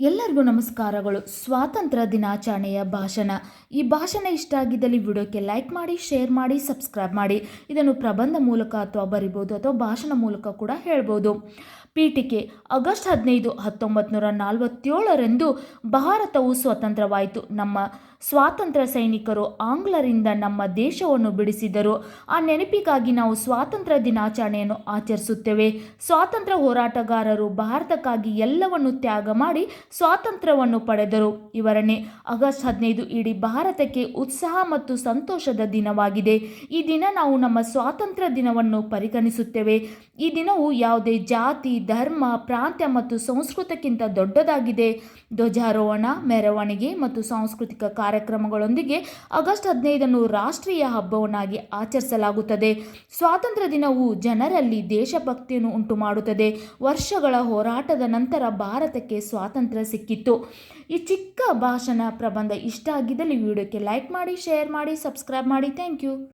ಎಲ್ಲರಿಗೂ ನಮಸ್ಕಾರಗಳು. ಸ್ವಾತಂತ್ರ್ಯ ದಿನಾಚರಣೆಯ ಭಾಷಣ. ಈ ಭಾಷಣ ಇಷ್ಟ ಆಗಿದ್ದಲ್ಲಿ ವಿಡಿಯೋಕ್ಕೆ ಲೈಕ್ ಮಾಡಿ, ಶೇರ್ ಮಾಡಿ, ಸಬ್ಸ್ಕ್ರೈಬ್ ಮಾಡಿ. ಇದನ್ನು ಪ್ರಬಂಧ ಮೂಲಕ ಅಥವಾ ಬರಿಬೋದು ಅಥವಾ ಭಾಷಣ ಮೂಲಕ ಕೂಡ ಹೇಳ್ಬೋದು. ಪೀಠಿಕೆ, ಆಗಸ್ಟ್ ಹದಿನೈದು ಹತ್ತೊಂಬತ್ತು ನೂರ ನಲವತ್ತೇಳರಂದು ಭಾರತವು ಸ್ವತಂತ್ರವಾಯಿತು. ನಮ್ಮ ಸ್ವಾತಂತ್ರ್ಯ ಸೈನಿಕರು ಆಂಗ್ಲರಿಂದ ನಮ್ಮ ದೇಶವನ್ನು ಬಿಡಿಸಿದರು. ಆ ನೆನಪಿಗಾಗಿ ನಾವು ಸ್ವಾತಂತ್ರ್ಯ ದಿನಾಚರಣೆಯನ್ನು ಆಚರಿಸುತ್ತೇವೆ. ಸ್ವಾತಂತ್ರ್ಯ ಹೋರಾಟಗಾರರು ಭಾರತಕ್ಕಾಗಿ ಎಲ್ಲವನ್ನು ತ್ಯಾಗ ಮಾಡಿ ಸ್ವಾತಂತ್ರ್ಯವನ್ನು ಪಡೆದರು. ಇವರನ್ನೇ ಆಗಸ್ಟ್ ಹದಿನೈದು ಇಡೀ ಭಾರತಕ್ಕೆ ಉತ್ಸಾಹ ಮತ್ತು ಸಂತೋಷದ ದಿನವಾಗಿದೆ. ಈ ದಿನ ನಾವು ನಮ್ಮ ಸ್ವಾತಂತ್ರ್ಯ ದಿನವನ್ನು ಪರಿಗಣಿಸುತ್ತೇವೆ. ಈ ದಿನವು ಯಾವುದೇ ಜಾತಿ, ಧರ್ಮ, ಪ್ರಾಂತ್ಯ ಮತ್ತು ಸಂಸ್ಕೃತಕ್ಕಿಂತ ದೊಡ್ಡದಾಗಿದೆ. ಧ್ವಜಾರೋಹಣ, ಮೆರವಣಿಗೆ ಮತ್ತು ಸಾಂಸ್ಕೃತಿಕ ಕಾರ್ಯಕ್ರಮಗಳೊಂದಿಗೆ ಆಗಸ್ಟ್ ಹದಿನೈದನ್ನು ರಾಷ್ಟ್ರೀಯ ಹಬ್ಬವನ್ನಾಗಿ ಆಚರಿಸಲಾಗುತ್ತದೆ. ಸ್ವಾತಂತ್ರ್ಯ ದಿನವು ಜನರಲ್ಲಿ ದೇಶಭಕ್ತಿಯನ್ನು ಉಂಟು ಮಾಡುತ್ತದೆ ವರ್ಷಗಳ ಹೋರಾಟದ ನಂತರ ಭಾರತಕ್ಕೆ ಸ್ವಾತಂತ್ರ್ಯ ಸಿಕ್ಕಿತ್ತು. ಈ ಚಿಕ್ಕ ಭಾಷಣ ಪ್ರಬಂಧ ಇಷ್ಟ ಆಗಿದ್ದಲ್ಲಿ ವಿಡಿಯೋಕ್ಕೆ ಲೈಕ್ ಮಾಡಿ ಶೇರ್ ಮಾಡಿ ಸಬ್ಸ್ಕ್ರೈಬ್ ಮಾಡಿ. Thank you